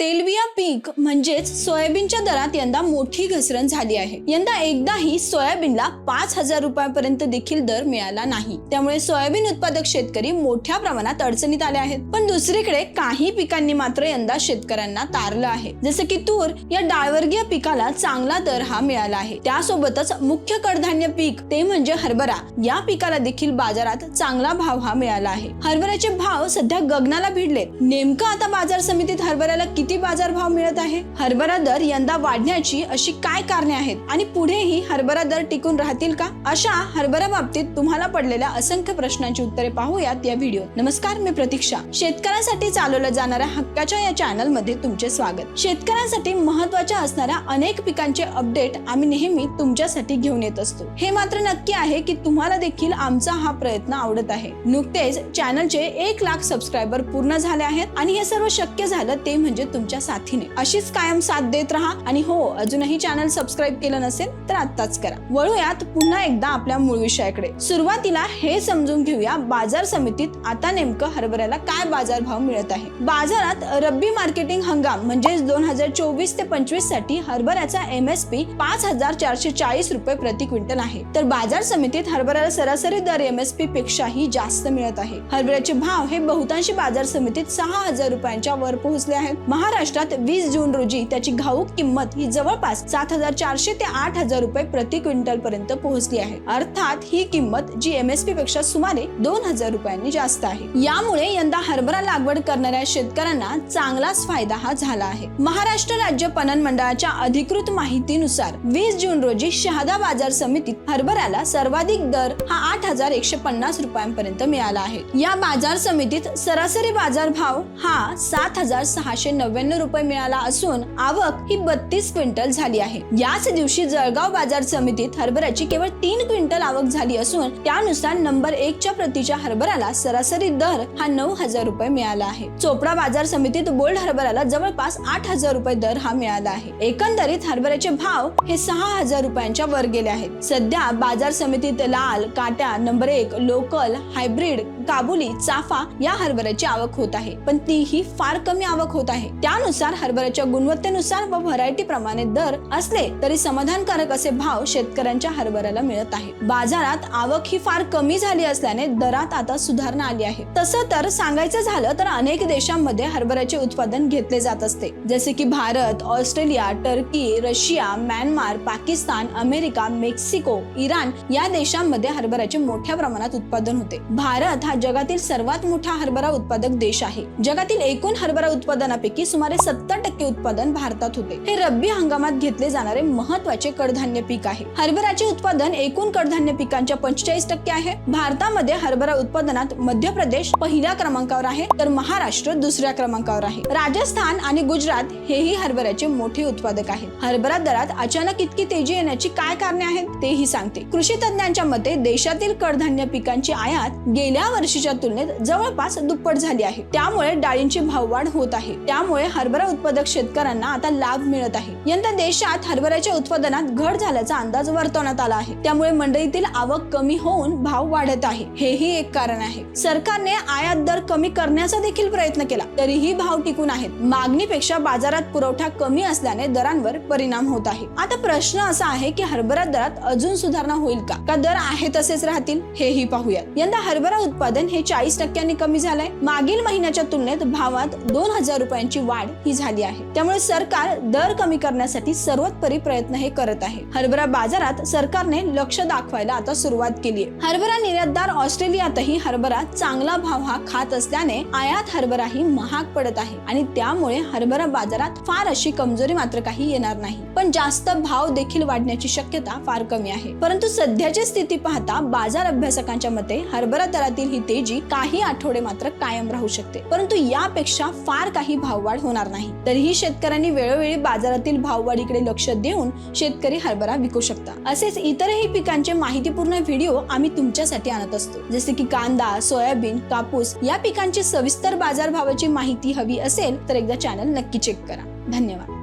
तेलबिया पीक म्हणजेच सोयाबीनच्या दरात यंदा मोठी घसरण झाली आहे. यंदा एकदाही सोयाबीनला पाच हजार रुपयापर्यंत देखील दर मिळाला नाही. त्यामुळे सोयाबीन उत्पादक शेतकरी मोठ्या प्रमाणात अडचणीत आले आहेत. पण दुसरीकडे काही पिकांनी मात्र यंदा शेतकऱ्यांना तारलं आहे. जसं की तूर या डाळवर्गीय पिकाला चांगला दर हा मिळाला आहे. त्यासोबतच मुख्य कडधान्य पीक ते म्हणजे हरभरा या पिकाला देखील बाजारात चांगला भाव हा मिळाला आहे. हरभऱ्याचे भाव सध्या गगनाला भिडले. नेमकं आता बाजार समितीत हरभऱ्याला किती किती बाजारभाव मिळत आहे? हरभरा दर यंदा वाढण्याची अशी काय कारणे आहेत? आणि पुढेही हरभरा दर टिकून राहतील का? अशा हरभरा बाबतीत तुम्हाला पडलेल्या असंख्य प्रश्नांची उत्तरे पाहूयात या व्हिडिओ नमस्कार मी प्रतीक्षा. शेतकऱ्यांसाठी चालवल्या जाणाऱ्या हक्काच्या या चॅनलमध्ये तुमचे स्वागत. शेतकऱ्यांसाठी महत्त्वाच्या असणाऱ्या अनेक पिकांचे अपडेट आम्ही नेहमी तुमच्यासाठी घेऊन येत असतो. हे मात्र नक्की आहे की तुम्हाला देखील आमचा हा प्रयत्न आवडत आहे. नुकतेच चॅनलचे एक लाख सबस्क्रायबर पूर्ण झाले आहेत आणि हे सर्व शक्य झालं ते म्हणजे तुमच्या साथीने अशीच कायम साथ देत राहा. आणि हो अजूनही चॅनल सबस्क्राईब केलं नसेल तर आत्ताच करा. वळूयात पुन्हा एकदा आपल्या मूळ विषयाकडे. सुरुवातीला हे समजून घेऊया बाजार समितीत आता नेमकं हरभऱ्याला काय बाजार भाव मिळत आहे. बाजारात रब्बी मार्केटिंग हंगाम म्हणजेच दोन हजार चोवीस ते पंचवीससाठी हरभऱ्याचा एम एस पी पाच हजार चारशे चाळीस रुपये प्रति क्विंटल आहे. तर बाजार समितीत हरभऱ्याला सरासरी दर एम एस पी पेक्षाही जास्त मिळत आहे. हरभऱ्याचे भाव हे बहुतांशी बाजार समितीत सहा हजार रुपयांच्या वर पोहोचले आहेत. महा महाराष्ट्रात वीस जून रोजी त्याची घाऊक किंमत ही जवळपास सात हजार चारशे ते आठ हजार रुपये प्रति क्विंटल पर्यंत पोहोचली आहे. अर्थात ही किंमत जी एम एस पी पेक्षा सुमारे दोन हजार रुपयांनी जास्त आहे. यामुळे यंदा हरभरा लागवड करणाऱ्या शेतकऱ्यांना चांगलाच फायदा हा झाला आहे. महाराष्ट्र राज्य पणन मंडळाच्या अधिकृत माहितीनुसार वीस जून रोजी शहादा बाजार समितीत हरभऱ्याला सर्वाधिक दर हा आठ हजार एकशे पन्नास रुपयांपर्यंत मिळाला आहे. या बाजार समितीत सरासरी बाजार भाव हा सात हजार सहाशे नव्याण्णव रुपये मिळाला असून आवक ही बत्तीस क्विंटल झाली आहे. याच दिवशी जळगाव बाजार समितीत हरभऱ्याची केवळ तीन क्विंटल आवक झाली असून त्यानुसार नंबर एकच्या प्रतीच्या हरभऱ्याला सरासरी दर हा नऊ हजार रुपये मिळाला आहे. चोपडा बाजार समितीत बोल्ड हरभऱ्याला जवळपास आठ हजार रुपये दर हा मिळाला आहे. एकंदरीत हरभऱ्याचे भाव हे सहा हजार रुपयांच्या वर गेले आहेत. सध्या बाजार समितीत लाल काट्या नंबर एक लोकल हायब्रिड काबुली चाफा या हरभऱ्याची आवक होत आहे. पण तीही फार कमी आवक होत आहे. त्यानुसार हरभऱ्याच्या गुणवत्तेनुसार व व्हरायटी प्रमाणे दर असले तरी समाधानकारक असे भाव शेतकऱ्यांच्या हरभऱ्याला मिळत आहे बाजारात आवक ही फार कमी झाली असल्याने दरात आता सुधारणा आली आहे. तसं तर सांगायचं झालं तर अनेक देशांमध्ये हरभऱ्याचे उत्पादन घेतले जात असते. जसे की Bharat Australia Turkey Russia Myanmar Pakistan America Mexico Iran या देशांमध्ये हरभऱ्याचे मोठ्या प्रमाणात उत्पादन होते. भारत हा जगातील सर्वात मोठा हरभरा उत्पादक देश आहे. जगातील एकूण हरभरा उत्पादनापैकी सुमारे सत्तर टक्के उत्पादन भारतात होते. हे रब्बी हंगामात घेतले जाणारे महत्त्वाचे कडधान्य पीक आहे. हरभऱ्याचे उत्पादन एकूण कडधान्य पिकांच्या पंचेचाळीस टक्के आहे. भारतामध्ये हरभरा उत्पादनात मध्य प्रदेश पहिल्या क्रमांकावर आहे तर महाराष्ट्र दुसऱ्या क्रमांकावर आहे. राजस्थान आणि गुजरात हेही हरभऱ्याचे मोठे उत्पादक आहेत. हरभरा दरात अचानक इतकी तेजी येण्याची काय कारणे आहेत तेही सांगते. कृषी तज्ज्ञांच्या मते देशातील कडधान्य पिकांची आयात गेल्या वर्षीच्या तुलनेत जवळपास दुप्पट झाली आहे. त्यामुळे डाळींची भाववाढ होत आहे. त्यामुळे हरभरा उत्पादक शेतकऱ्यांना आता लाभ मिळत आहे. यंदा देशात हरभऱ्याच्या उत्पादनात घट झाल्याचा अंदाज वर्तवण्यात आला आहे. त्यामुळे मंडईतील आवक कमी होऊन भाव वाढत आहे. हेही एक कारण आहे. सरकारने आयात दर कमी करण्याचा देखील प्रयत्न केला. तरीही भाव टिकून आहेत. मागणीपेक्षा बाजारात पुरवठा कमी असल्याने दरांवर परिणाम होत आहे. आता प्रश्न असा आहे की हरभरा दरात अजून सुधारणा होईल का? का दर आहे तसेच राहतील? हेही पाहूयात. यंदा हरभरा उत्पादन हे चाळीस टक्क्यांनी कमी झालंय. मागील महिन्याच्या तुलनेत भावात दोन हजार रुपयांची वाढ ही झाली आहे. त्यामुळे सरकार दर कमी करण्यासाठी सर्वोत्परी प्रयत्न हे करत आहे. हरभरा बाजारात सरकारने लक्ष दाखवायला आता सुरुवात केली आहे हरभरा निर्यातदार ऑस्ट्रेलियातही हरभरा चांगला भाव हा खात असल्याने आयात हरभरा ही महाग पडत आहे आणि त्यामुळे हरभरा बाजारात फार अशी कमजोरी मात्र काही येणार नाही. पण जास्त भाव देखील वाढण्याची शक्यता फार कमी आहे. परंतु सध्याची स्थिती पाहता बाजार अभ्यासकांच्या मते हरभरा दरातील ही तेजी काही आठवडे मात्र कायम राहू शकते. परंतु यापेक्षा फार काही भाववाढ होणार नाही. तरीही शेतकऱ्यांनी वेळोवेळी बाजारातील भाववाढीकडे लक्ष देऊन शेतकरी हरभरा विकू शकता. असेच इतरही पिकांचे माहितीपूर्ण व्हिडिओ आम्ही तुमच्यासाठी आणत असतो. जसे की कांदा सोयाबीन कापूस या पिकांची सविस्तर बाजारभावाची माहिती हवी असेल तर एकदा चॅनल नक्की चेक करा. धन्यवाद.